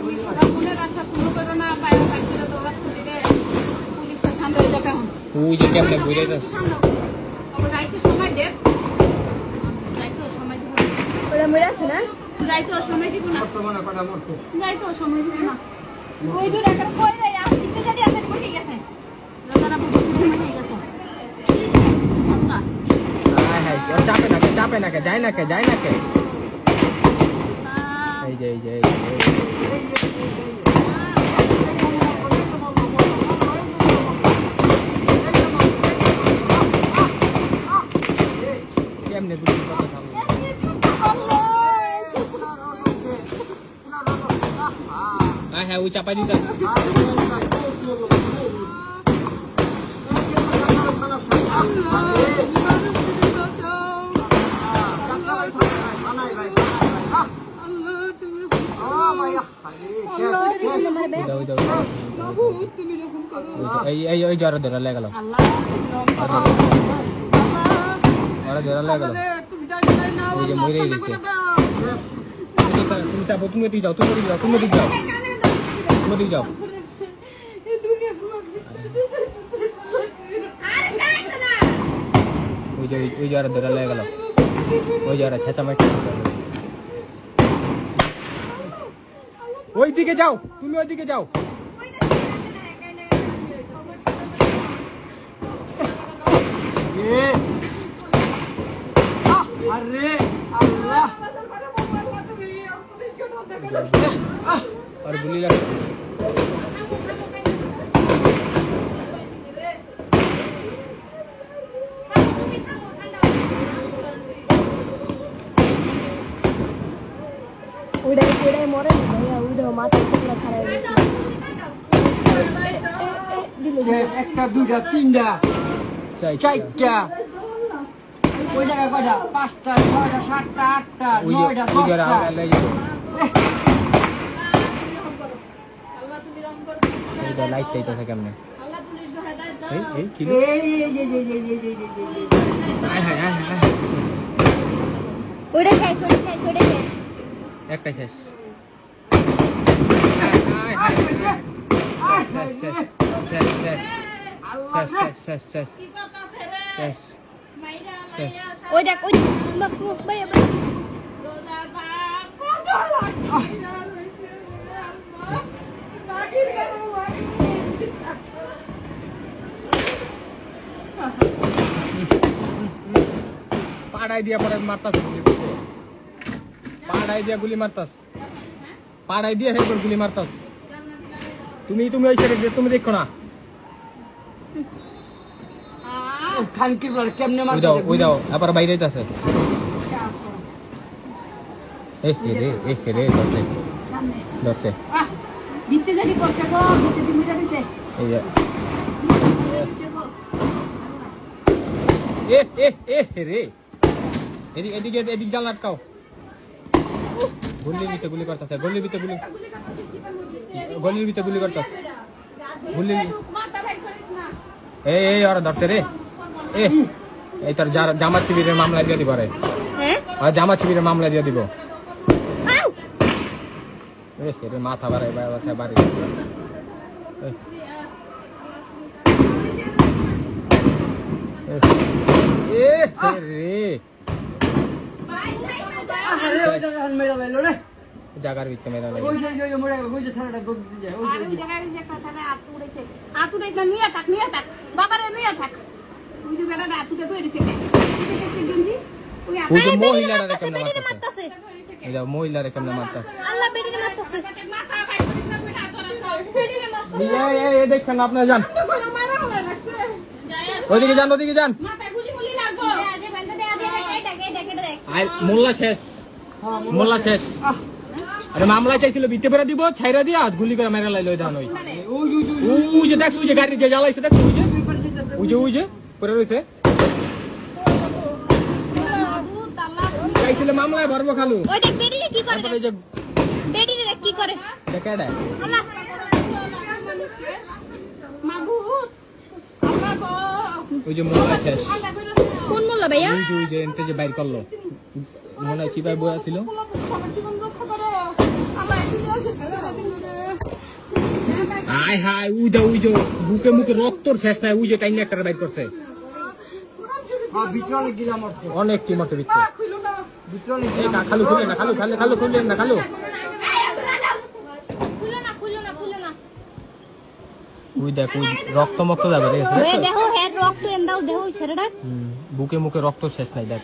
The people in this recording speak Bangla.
ওই না কে সময় না কে সময় না ওই দূর একটা কই আছে ঠিক আছে চাপে যায় যায় এই যে এই যে। হ্যাঁ হ্যাঁ ওই চাপাই দিতে এই ওই জ্বর ধরে লেগে গেল ওরা ধরে লেগে তুমি যাব তুমি যাও তুমি দিকে যাও তুমি দিকে যাও मत ही जाओ वो जो वो जा रहा दरा लगेगा वो जा रहा छचा बैठ ওই দিকে যাও তুমি ওই দিকে যাও আরে আল্লাহ আর বলি লাগছে একটা দুইটা তিনটা চারটা। ওই জায়গায় কয়টা? পাঁচটা ছয়টা সাতটা আটটা নয়টা দশটা। লাইট শেষ। Padai dia pada martas. Padai dia guli martas. Padai dia hebat guli martas. তুমি তুমি ওই সাইডে দিয়ে তুমি দেখো না। ওই খানকির বলে কেমনে ওই দাও ওই দাও আবার বাইরে যাচ্ছে এ হে রে এ হে রে ধরছে। ধরছে। দিতে জানি করতে গো দিতে দিতে। মিটা এই যে। এ এ এ রে। এদিকে এদিকে এদিকে জাল আটকাও। গলির ভিতরে গুলি করতেছে গলির ভিতরে গুলি। গলির ভিতরে গুলি করতেছে গুলি মাথা ভাই করিস না এই এই ওরা ধরছে রে। এ এই তোর জামাত শিবিরের মামলা দিয়ে দিব রে। হ্যাঁ? আর জামাত শিবিরের মামলা দিয়ে দিব। এ মাথা বাড়াই বাড়াই বাড়ি। এ। রে। জাগার ভিতরে মেরা লাগে ওই যে ওই মোড়া ওই যে সারাটা গদ দিয়ে যায় আর ওই জায়গায় যে কথাটা আতু উড়েছে আতু উড়েছে নিয়া থাক নিয়া থাক বাবারে নিয়া থাক ওই যে বেড়াটা আতুতে পড়েছে ওই যে মহিলারা রেখে মারতাছে এই যে মহিলারা কেমনে মারতাছে আল্লাহ বেরিকে মারতাছে মাথা ভাই মারতাছে এই এই যান ওইদিকে যান ওইদিকে যান মোল্লা শেষ মোল্লা শেষ আরে মামলা চাইছিল বিতে পেরা দিব ছাইরা দিয়া গুলি করে মেরা লাইলো দান ওই। ওই, যে দেখছ যে গাড়ি যে জ্বালাইছে দেখছ ওই যে? ওই যে ওই যে পরে রয়েছে। চাইছিল মামলায় ভরবো খালু। ওই দেখ বেরিয়ে কি করে তারপরে যে কি করে। দেখা আল্লাহ। মাহবুব ওই যে মোল্লা শেষ। কোন মোল্লা ভাইয়া? ওই যে এনতে যে বাইর করল। মনে হয় কীভাবে বই হাই হায় হায় উইজা উইজো বুকে মুখে রক্তর শেষ নাই উইজে টাইম একটা বাইর করছে। অনেক কি মরছে বিচ্ছ খালু খুলে না খালু খালে খালু খুললেন না খালু। দেখ রক্ত মক্ত যাবে রে। রক্ত এন্দাও ছেড়ে বুকে মুখে রক্ত শেষ নাই দেখ।